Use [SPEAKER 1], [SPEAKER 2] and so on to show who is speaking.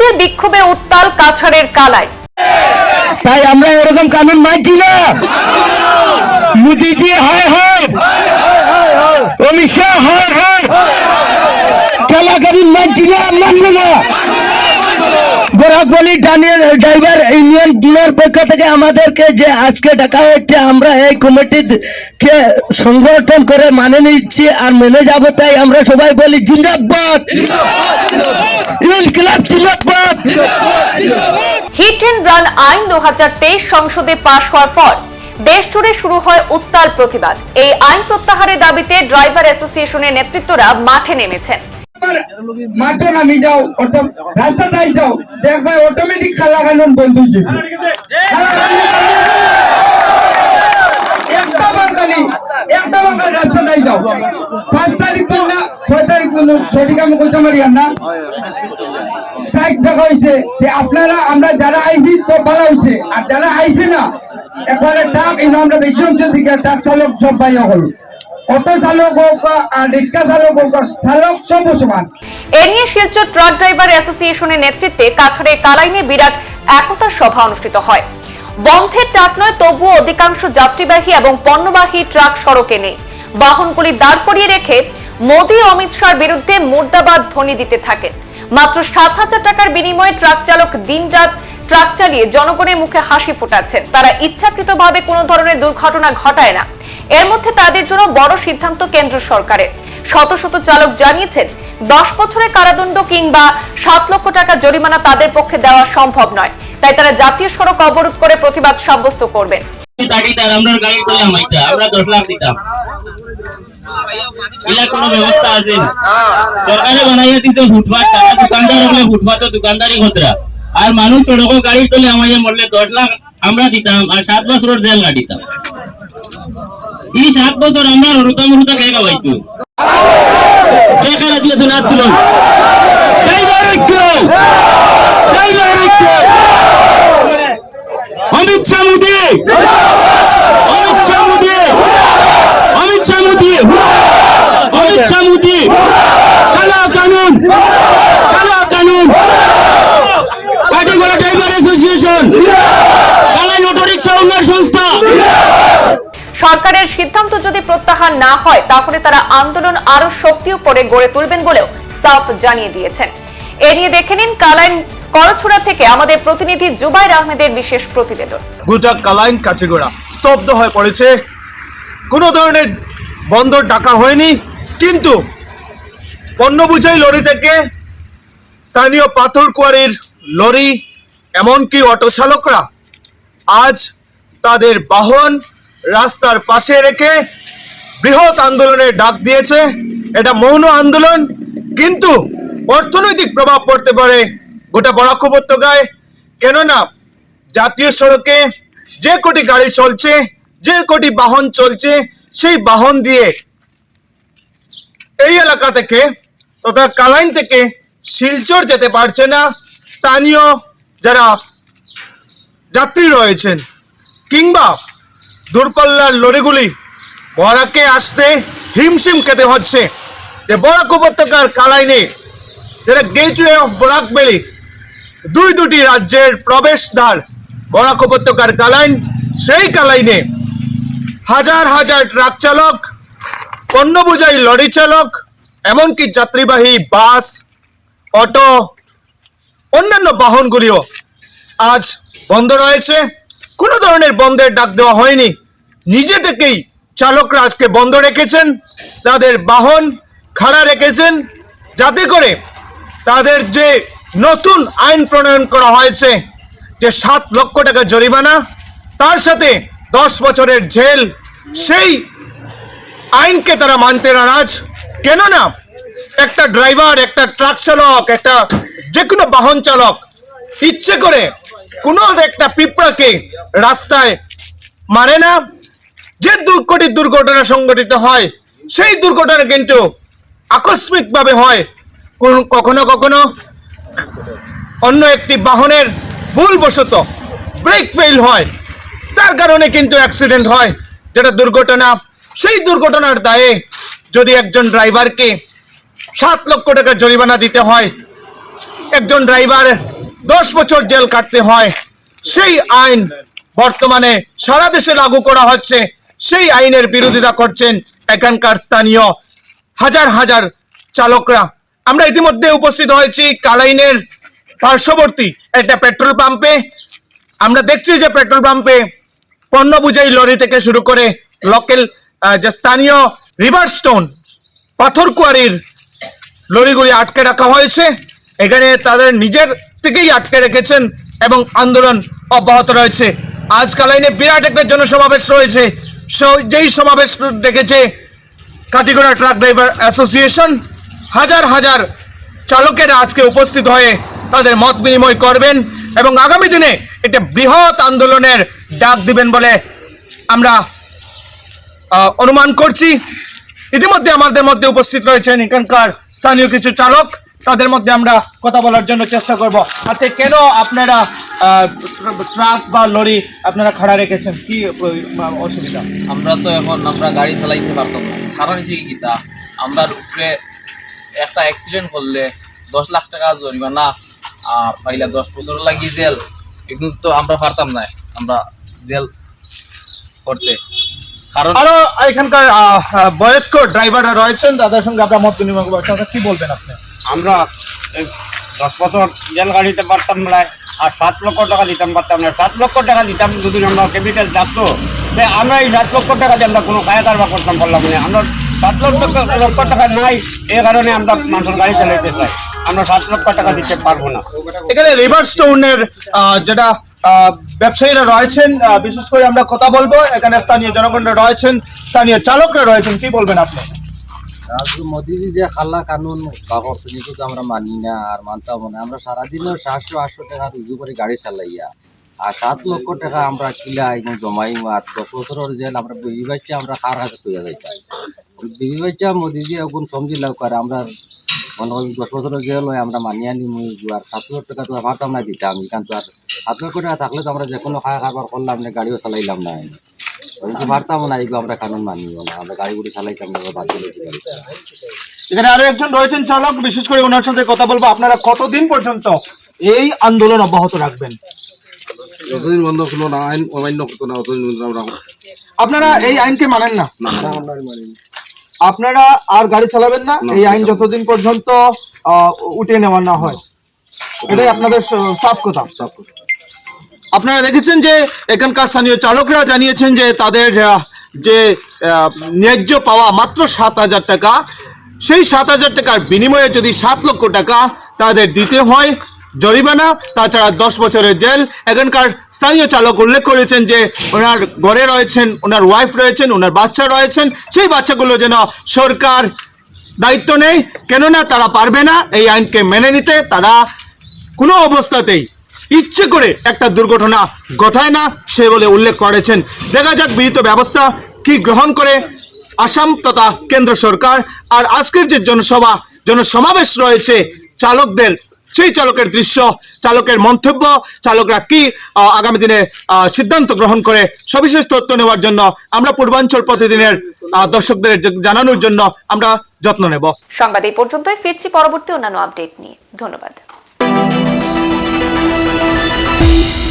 [SPEAKER 1] চালকদের বিক্ষোভে উত্তাল কাছাড়ের কালায়।
[SPEAKER 2] তাই আমরা এরকম কানুন মানছি না। মোদিজি, হায় হায়। অমিত শাহ, হায় হায়। খেলা কানুন মানছি না, মানবো না। বরাক বলি ডানিয়াল ড্রাইভার ইউনিয়নের পক্ষ থেকে আমাদেরকে যে আজকে ডাকা হচ্ছে আমরা এই কমিটিকে সংগঠন করে মানে নিচ্ছি আর মেনে যাব তাই আমরা সবাই বলি জিন্দাবাদ। ইনকিলাব জিন্দাবাদ।
[SPEAKER 1] হিট অ্যান্ড রান আইন দুহাজার তেইশ সংসদে পাশ হওয়ার পর দেশ জুড়ে শুরু হয় উত্তাল প্রতিবাদ। এই আইন প্রত্যাহারের দাবিতে ড্রাইভার অ্যাসোসিয়েশনের নেতৃত্বরা মাঠে নেমেছেন।
[SPEAKER 3] মাঠে নামি যাও। অর্থাৎ রাস্তা তাই যাও দেখবে অটোমেটিক খালা কানুন বন্ধ হয়ে যাও। পাঁচ না, ছয় আমি না? হয়েছে। আপনারা, আমরা যারা আইছি, তো ভালো হয়েছে। যারা আইছে না বেশি অঞ্চল থেকে চালক সব ভাইয়া হল।
[SPEAKER 1] বাহনগুলি দাঁড় করিয়ে রেখে মোদী অমিত শাহর বিরুদ্ধে মুর্দাবাদ ধ্বনি দিতে থাকেন মাত্র সাত হাজার টাকার বিনিময়ে ট্রাক চালক দিনরাত ট্রাক চালিয়ে জনগণের মুখে হাসি ফোটাচ্ছেন। তারা ইচ্ছাকৃতভাবে কোনো ধরনের দুর্ঘটনা ঘটায় না। এর মধ্যে তাদের জন্য বড় সিদ্ধান্ত কেন্দ্র সরকারের। শত শত চালক জানিয়েছেন, দশ বছরের কারাদণ্ড কিংবা সাত লক্ষ টাকা জরিমানা তাদের পক্ষে দেওয়া সম্ভব নয়। তাই তারা জাতীয় সড়ক অবরোধ করে প্রতিবাদ সাব্যস্ত করবেন।
[SPEAKER 4] দশ লাখ দিতাম। ব্যবস্থা আছে না। দোকানদার হলে দোকানদারি আর মানুষ গাড়ি তোলে আমাইয়া মরলে দশ লাখ আমরা দিতাম, আর সাত বছরের জেল কাটিতাম। এই সাত বছর আমরা হরুতা মরুতা খেয়ে গাবাইতো যেখানে দিয়েছে না অমিত শাহ মোদী অমিত শাহ মোদী অমিত শাহ মোদী অমিত শাহ মোদী কালা কানুন কালা কানুন কাটিগড়া ড্রাইভার অ্যাসোসিয়েশন কালাই অটো রিক্সা উন্নয়ন সংস্থা
[SPEAKER 1] সরকারের সিদ্ধান্ত যদি প্রত্যাহার না হয়, তাহলে তারা আন্দোলন আরও সক্রিয় করে গড়ে তুলবেন বলেও সাফ জানিয়ে দিয়েছেন। এ নিয়ে দেখে নিন কালাইন করছড়া থেকে আমাদের প্রতিনিধি জুবাইর আহমেদের বিশেষ প্রতিবেদন।
[SPEAKER 5] গোটা কালাইন কাচিগোড়া স্তব্ধ হয়ে পড়েছে। কোনো ধরনের বন্দর ডাকা হয়নি, কিন্তু পণ্য বুঝাই লরি থেকে স্থানীয় পাথর কোয়ারির লরি, এমনকি অটো চালকরা আজ তাদের বাহন রাস্তার পাশে রেখে বৃহৎ আন্দোলনের ডাক দিয়েছে। এটা মৌন আন্দোলন, কিন্তু অর্থনৈতিক প্রভাব পড়তে পারে। গোটা বরাক উপত্যকায়। কেননা জাতীয় সড়কে যে কোটি গাড়ি চলছে, যে কোটি বাহন চলছে, সেই বাহন দিয়ে এই এলাকা থেকে তথা কালাইন থেকে শিলচর যেতে পারছে না। স্থানীয় যারা যাত্রী রয়েছেন কিংবা দূরপাল্লার লরিগুলি বরাকে আসতে হিমশিম খেতে হচ্ছে। যে বরাক উপত্যকার কালাইনে, যেটা গেটওয়ে অফ বরাক বেলি দুই দুটি রাজ্যের প্রবেশদ্বার বরাক উপত্যকার কালাইন, সেই কালাইনে হাজার হাজার ট্রাক চালক পণ্য বোঝাই লরি চালক, এমনকি যাত্রীবাহী বাস, অটো, অন্যান্য বাহনগুলিও আজ বন্ধ রয়েছে। কোনো ধরনের বন্ধের ডাক দেওয়া হয়নি। নিজে থেকেই চালকরা আজকে বন্ধ রেখেছেন, তাদের বাহন খাড়া রেখেছেন, যাতে করে তাদের যে নতুন আইন প্রণয়ন করা হয়েছে, যে সাত লক্ষ টাকা জরিমানা, তার সাথে দশ বছরের জেল, সেই আইনকে তারা মানতে নারাজ। কেননা একটা ড্রাইভার, একটা ট্রাক চালক, একটা যে কোনো বাহন চালক ইচ্ছে করে কোনো একটা পিঁপড়াকে রাস্তায় মারে না। যে দু- কোটি দুর্ঘটনা সংঘটিত হয়, সেই দুর্ঘটনা কিন্তু আকস্মিকভাবে হয়। কখনো কখনো অন্য একটি বাহনের ভুলবশত ব্রেক ফেল হয়। তার কারণে কিন্তু অ্যাক্সিডেন্ট হয়। যেটা দুর্ঘটনা, সেই দুর্ঘটনার দায়ে যদি একজন ড্রাইভারকে সাত লক্ষ টাকা জরিমানা দিতে হয়, একজন ড্রাইভার দশ বছর জেল কাটতে হয়, সেই আইন বর্তমানে সারা দেশে লাগু করা হচ্ছে। সেই আইনের বিরোধিতা করছেন এখানকার স্থানীয় হাজার হাজার চালকরা। আমরা ইতিমধ্যে উপস্থিত হয়েছি কালাইনের পার্শ্ববর্তী একটা পেট্রোল পাম্পে। আমরা দেখছি যে পেট্রোল পাম্পে পণ্য বুঝাই লরি থেকে শুরু করে লোকাল যে স্থানীয় রিভার স্টোন পাথর কুয়ারির লরিগুলি আটকে রাখা হয়েছে। এখানে তাদের নিজের থেকেই আটকে রেখেছেন এবং আন্দোলন অব্যাহত রয়েছে। আজ কালাইনে বিরাট একটা জনসমাবেশ রয়েছে। যেই সমাবেশ ডেকেছে কাটিগড়া ট্রাক ড্রাইভার অ্যাসোসিয়েশন, হাজার হাজার চালকেরা আজকে উপস্থিত হয়ে তাদের মত বিনিময় করবেন এবং আগামী দিনে এটা বৃহৎ আন্দোলনের ডাক দিবেন বলে আমরা অনুমান করছি। ইতিমধ্যে আমাদের মধ্যে উপস্থিত রয়েছেন এখানকার স্থানীয় কিছু চালক। তাদের মধ্যে আমরা কথা বলার জন্য চেষ্টা করব। আজকে কেন আপনারা ট্রাক বা লরি আপনারা খাড়া রেখেছেন? কি অসুবিধা?
[SPEAKER 6] আমরা তো এখন আমরা গাড়ি চালাইতে পারতাম না। কারণ হচ্ছে কি গীতা আমরা উপরে একটা অ্যাক্সিডেন্ট করলে দশ লাখ টাকা জরিমানা আর পাইলে দশ বছর লাগি জেল। এগুলো তো আমরা পারতাম না আমরা জেল করতে। কারণ
[SPEAKER 5] আরও এখানকার বয়স্ক ড্রাইভাররা রয়েছেন তাদের সঙ্গে আমরা মত বিনিময় করব। কি বলবেন আপনি?
[SPEAKER 7] আমরা দশ বছর জেল গাড়িতে পারতাম না আর সাত লক্ষ টাকা দিতাম পারতাম না। সাত লক্ষ টাকা দিতাম যদি আমরা ক্যাপিটাল যাতো তাই আমরা এই সাত লক্ষ টাকা দিয়ে আমরা কোনো কায়া কারবার করতাম পারলাম না। আমরা সাত লক্ষ লক্ষ টাকা নাই, এ কারণে আমরা মানুষের গাড়ি চালাইতে চাই। আমরা সাত লক্ষ টাকা দিতে পারব না।
[SPEAKER 5] এখানে রিভার স্টোনের যেটা ব্যবসায়ীরা রয়েছেন বিশেষ করে আমরা কথা বলব। এখানে স্থানীয় জনগণরা রয়েছেন, স্থানীয় চালকরা রয়েছেন, কি বলবেন আপনি?
[SPEAKER 8] রাজু মোদিজি যে খাল্লা কানুন বা আমরা মানি না আর মানতাম না। আমরা সারাদিনও সাতশো, আটশো টাকা রুজু করে গাড়ি চালাইয়া আর সাত লক্ষ টাকা আমরা কিলাই জমাই আর দশ বছরের জেল আমরা বিবি বাচ্চা আমরা কার কাছে তৈরি যাইতাম বিবি বাচ্চা মোদিজি এখন সমজি লাভ করে, আমরা মনে দশ বছরের জেল হয় আমরা মানি আনি আর সাত লক্ষ টাকা তো পারতাম না দিতাম। কারণ তো আর সাত লক্ষ টাকা থাকলে তো আমরা যে কোনো খাওয়া খাবার করলাম না, গাড়িও চালাইলাম না। কিন্তু পারতাম না এগুলো আমরা কানুন মানিও না। আমরা গাড়ি গুড়ি চালাইতাম না বাদ দিয়েছি
[SPEAKER 5] এখানে আরও একজন রয়েছেন চালক বিশেষ করে ওনার সাথে কথা বলব। আপনারা কতদিন পর্যন্ত এই আন্দোলন অব্যাহত রাখবেন?
[SPEAKER 9] যতদিন বন্ধ হলো না আইন অমান্য হতো না ততদিন আমরা
[SPEAKER 5] আপনারা এই আইনকে মানেন না? আপনারা আর গাড়ি চালাবেন না? এই আইন যতদিন পর্যন্ত আহ, উঠিয়ে নেওয়া না হয়। এটাই আপনাদের স- সাফ কথা। আপনারা দেখেছেন যে এখানকার স্থানীয় চালকরা জানিয়েছেন যে তাদের যে ন্যায্য পাওয়া মাত্র সাত হাজার টাকা, সেই সাত হাজার টাকার বিনিময়ে যদি সাত লক্ষ টাকা তাদের দিতে হয় জরিমানা, তাছাড়া দশ বছরের জেল। এখানকার স্থানীয় চালক উল্লেখ করেছেন যে ওনার ঘরে রয়েছেন, ওনার ওয়াইফ রয়েছেন, ওনার বাচ্চা রয়েছেন। সেই বাচ্চাগুলো যেন সরকার দায়িত্ব নেই কেননা তারা পারবে না এই আইনকে মেনে নিতে। তারা কোনো অবস্থাতেই ইচ্ছে করে একটা দুর্ঘটনা ঘটায় না, সে বলে উল্লেখ করেছেন। দেখা যাক বিহিত ব্যবস্থা কি গ্রহণ করে আসাম তথা কেন্দ্র সরকার। আর আজকের যে জনসভা, জনসমাবেশ রয়েছে, চালকদের, সেই চালকের দৃশ্য, চালকের মন্তব্য, চালকরা কি আগামী দিনে সিদ্ধান্ত গ্রহণ করে, সবিশেষ তথ্য নেওয়ার জন্য আমরা পূর্বাঞ্চল প্রতিদিনের দর্শকদের জানানোর জন্য আমরা যত্ন নেব।
[SPEAKER 1] সংবাদ এই পর্যন্তই, ফিরছি পরবর্তী অন্যান্য আপডেট নিয়ে। ধন্যবাদ। Peace.